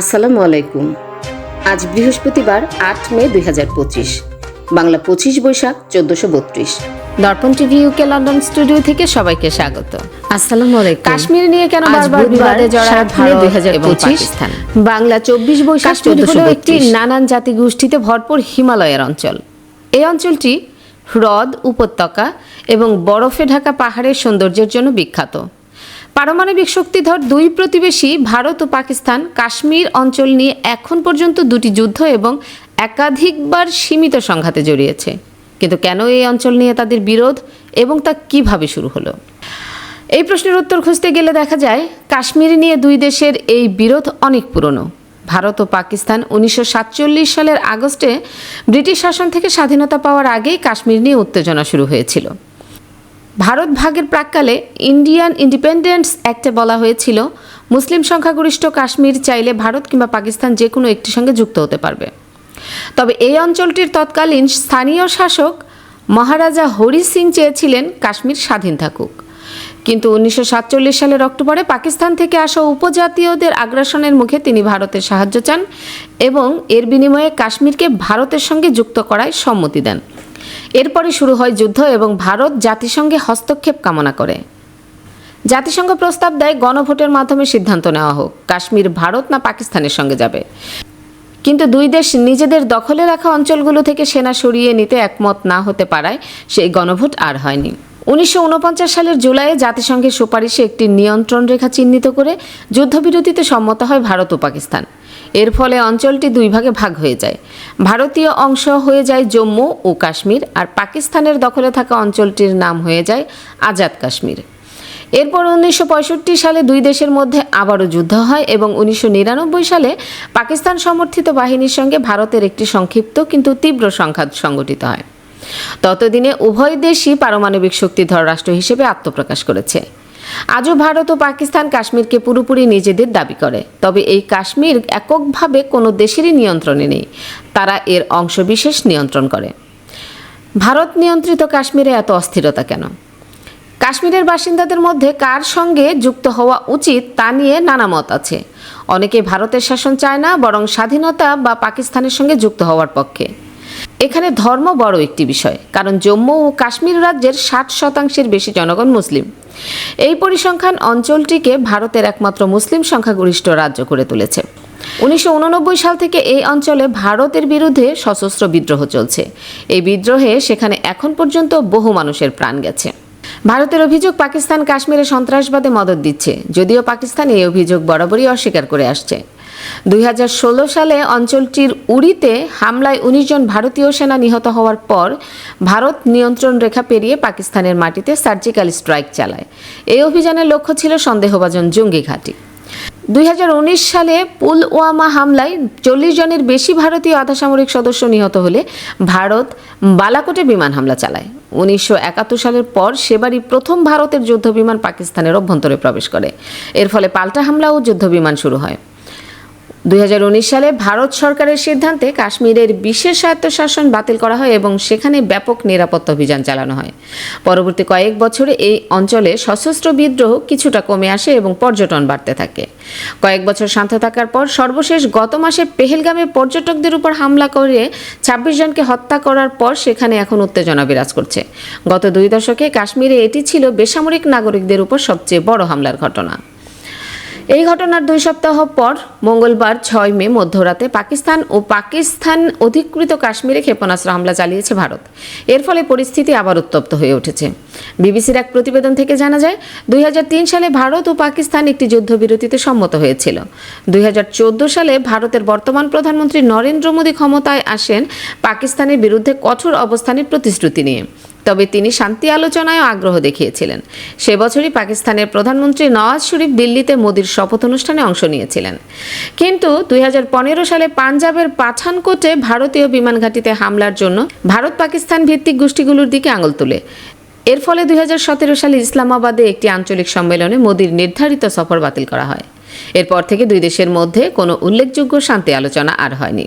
আসসালামু আলাইকুম। আজ বৃহস্পতিবার আট মে দুই হাজার পঁচিশ। বাংলা পঁচিশ বৈশাখ চোদ্দশো বত্রিশ। দর্পণ টিভি ইউকে লন্ডন স্টুডিও থেকে সবাইকে স্বাগত। আসসালামু আলাইকুম। কাশ্মীর নিয়ে কেন বারবার বিবাদে জড়ায় ভারত এবং পাকিস্তান। বাংলা চব্বিশ বৈশাখ চোদ্দশো একটি নানান জাতি গোষ্ঠীতে ভরপুর হিমালয়ের অঞ্চল। এই অঞ্চলটি হ্রদ উপত্যকা এবং বরফে ঢাকা পাহাড়ের সৌন্দর্যের জন্য বিখ্যাত। পারমাণবিক শক্তিধর দুই প্রতিবেশী ভারত ও পাকিস্তান কাশ্মীর অঞ্চল নিয়ে এখন পর্যন্ত দুটি যুদ্ধ এবং একাধিকবার সীমিত সংঘাতে জড়িয়েছে। কিন্তু কেন এই অঞ্চল নিয়ে তাদের বিরোধ এবং তা কীভাবে শুরু হলো? এই প্রশ্নের উত্তর খুঁজতে গেলে দেখা যায়, কাশ্মীর নিয়ে দুই দেশের এই বিরোধ অনেক পুরনো। ভারত ও পাকিস্তান উনিশশো সাতচল্লিশ সালের আগস্টে ব্রিটিশ শাসন থেকে স্বাধীনতা পাওয়ার আগেই কাশ্মীর নিয়ে উত্তেজনা শুরু হয়েছিল। ভারত ভাগের প্রাককালে ইন্ডিয়ান ইন্ডিপেন্ডেন্স অ্যাক্টে বলা হয়েছিল, মুসলিম সংখ্যাগরিষ্ঠ কাশ্মীর চাইলে ভারত কিংবা পাকিস্তান যে কোনো একটির সঙ্গে যুক্ত হতে পারবে। তবে এই অঞ্চলটির তৎকালীন স্থানীয় শাসক মহারাজা হরি সিং চেয়েছিলেন কাশ্মীর স্বাধীন থাকুক। কিন্তু উনিশশো সাতচল্লিশ সালের অক্টোবরে পাকিস্তান থেকে আসা উপজাতীয়দের আগ্রাসনের মুখে তিনি ভারতের সাহায্য চান এবং এর বিনিময়ে কাশ্মীরকে ভারতের সঙ্গে যুক্ত করায় সম্মতি দেন। এরপরে শুরু হয় যুদ্ধ এবং ভারত জাতিসংঘে হস্তক্ষেপ কামনা করে। জাতিসংঘ প্রস্তাব দেয় গণভোটের মাধ্যমে সিদ্ধান্ত নেওয়া হোক, কাশ্মীর ভারত না পাকিস্তানের সঙ্গে যাবে। কিন্তু দুই দেশ নিজেদের দখলে রাখা অঞ্চলগুলো থেকে সেনা সরিয়ে নিতে একমত না হতে পারায় সেই গণভোট আর হয়নি। উনিশশো উনপঞ্চাশ সালের জুলাইয়ে জাতিসংঘের সুপারিশে একটি নিয়ন্ত্রণ রেখা চিহ্নিত করে যুদ্ধবিরতিতে সম্মত হয় ভারত ও পাকিস্তান। এর ফলে অঞ্চলটি দুই ভাগে ভাগ হয়ে যায়। ভারতীয় অংশ হয়ে যায় জম্মু ও কাশ্মীর, আর পাকিস্তানের দখলে থাকা অঞ্চলটির নাম হয়ে যায় আজাদ কাশ্মীর। এরপর উনিশশো পঁয়ষট্টি সালে দুই দেশের মধ্যে আবারও যুদ্ধ হয় এবং উনিশশো নিরানব্বই সালে পাকিস্তান সমর্থিত বাহিনীর সঙ্গে ভারতের একটি সংক্ষিপ্ত কিন্তু তীব্র সংঘাত সংঘটিত হয়। ততদিনে উভয় দেশই পারমাণবিক শক্তিধর রাষ্ট্র হিসেবে আত্মপ্রকাশ করেছে। আজও ভারত ও পাকিস্তান কাশ্মীরকে পুরোপুরি নিজেদের দাবি করে। তবে এই কাশ্মীর এককভাবে কোনো দেশেরই নিয়ন্ত্রণে নেই। তারা এর অংশবিশেষ নিয়ন্ত্রণ করে। ভারত নিয়ন্ত্রিত কাশ্মীরে এত অস্থিরতা কেন? কাশ্মীরের বাসিন্দাদের মধ্যে কার সঙ্গে যুক্ত হওয়া উচিত তা নিয়ে নানা মত আছে। অনেকে ভারতের শাসন চায় না, বরং স্বাধীনতা বা পাকিস্তানের সঙ্গে যুক্ত হওয়ার পক্ষে। এখানে ধর্ম বড় একটি বিষয়, কারণ জম্মু ও কাশ্মীর রাজ্যের ষাট শতাংশের বেশি জনগণ মুসলিম। এই পরিসংখ্যান অঞ্চলটিকে ভারতের একমাত্র মুসলিম সংখ্যাগরিষ্ঠ রাজ্য করে তুলেছে। উনিশশো উননব্বই সাল থেকে এই অঞ্চলে ভারতের বিরুদ্ধে সশস্ত্র বিদ্রোহ চলছে। এই বিদ্রোহে সেখানে এখন পর্যন্ত বহু মানুষের প্রাণ গেছে। ভারতের অভিযোগ পাকিস্তান কাশ্মীরে সন্ত্রাসবাদে মদত দিচ্ছে, যদিও পাকিস্তান এই অভিযোগ বরাবরই অস্বীকার করে আসছে। দুই হাজার ষোলো সালে অঞ্চলটির উড়িতে হামলায় উনিশ জন ভারতীয় সেনা নিহত হওয়ার পর ভারত নিয়ন্ত্রণ রেখা পেরিয়ে পাকিস্তানের মাটিতে সার্জিক্যাল স্ট্রাইক চালায়। এই অভিযানের লক্ষ্য ছিল সন্দেহভাজন জঙ্গি ঘাঁটি। দুই হাজার উনিশ সালে পুলওয়ামা হামলায় চল্লিশ জনের বেশি ভারতীয় আধাসামরিক সদস্য নিহত হলে ভারত বালাকোটে বিমান হামলা চালায়। উনিশশো একাত্তর সালের পর সেবারই প্রথম ভারতের যুদ্ধ বিমান পাকিস্তানের অভ্যন্তরে প্রবেশ করে। এর ফলে পাল্টা হামলা ও যুদ্ধ বিমান শুরু হয়। দুই হাজার উনিশ সালে ভারত সরকারের সিদ্ধান্তে কাশ্মীরের বিশেষ স্বায়ত্তশাসন বাতিল করা হয় এবং সেখানে ব্যাপক নিরাপত্তা অভিযান চালানো হয়। পরবর্তী কয়েক বছরে এই অঞ্চলে সশস্ত্র বিদ্রোহ কিছুটা কমে আসে এবং পর্যটন বাড়তে থাকে। কয়েক বছর শান্ত থাকার পর সর্বশেষ গত মাসে পেহেলগামে পর্যটকদের উপর হামলা করে ছাব্বিশ জনকে হত্যা করার পর সেখানে এখন উত্তেজনা বিরাজ করছে। গত দুই দশকে কাশ্মীরে এটি ছিল বেসামরিক নাগরিকদের উপর সবচেয়ে বড় হামলার ঘটনা। এই ঘটনার দুই সপ্তাহ পর মঙ্গলবার ছয় মে মধ্যরাতে পাকিস্তান ও পাকিস্তান অধিকৃত কাশ্মীরে ক্ষেপণাস্ত্র হামলা চালিয়েছে ভারত। এর ফলে পরিস্থিতি আবার উত্তপ্ত হয়ে উঠেছে। বিবিসির এক প্রতিবেদন থেকে জানা যায়, দুই হাজার তিন সালে ভারত ও পাকিস্তান একটি যুদ্ধবিরতিতে সম্মত হয়েছিল। দুই হাজার চোদ্দ সালে ভারতের বর্তমান প্রধানমন্ত্রী নরেন্দ্র মোদী ক্ষমতায় আসেন পাকিস্তানের বিরুদ্ধে কঠোর অবস্থানের প্রতিশ্রুতি নিয়ে। তবে তিনি শান্তি আলোচনায় আগ্রহ দেখিয়েছিলেন। সে বছরই পাকিস্তানের প্রধানমন্ত্রী নওয়াজ শরীফ দিল্লিতে মোদির শপথ অনুষ্ঠানে অংশ নিয়েছিলেন। কিন্তু দুই হাজার পনেরো সালে পাঞ্জাবের পাঠানকোটে ভারতীয় বিমান ঘাঁটিতে হামলার জন্য ভারত পাকিস্তান ভিত্তিক গোষ্ঠীগুলোর দিকে আঙুল তুলে। এর ফলে দুই হাজার সতেরো সালে ইসলামাবাদে একটি আঞ্চলিক সম্মেলনে মোদির নির্ধারিত সফর বাতিল করা হয়। এরপর থেকে দুই দেশের মধ্যে কোনো উল্লেখযোগ্য শান্তি আলোচনা আর হয়নি।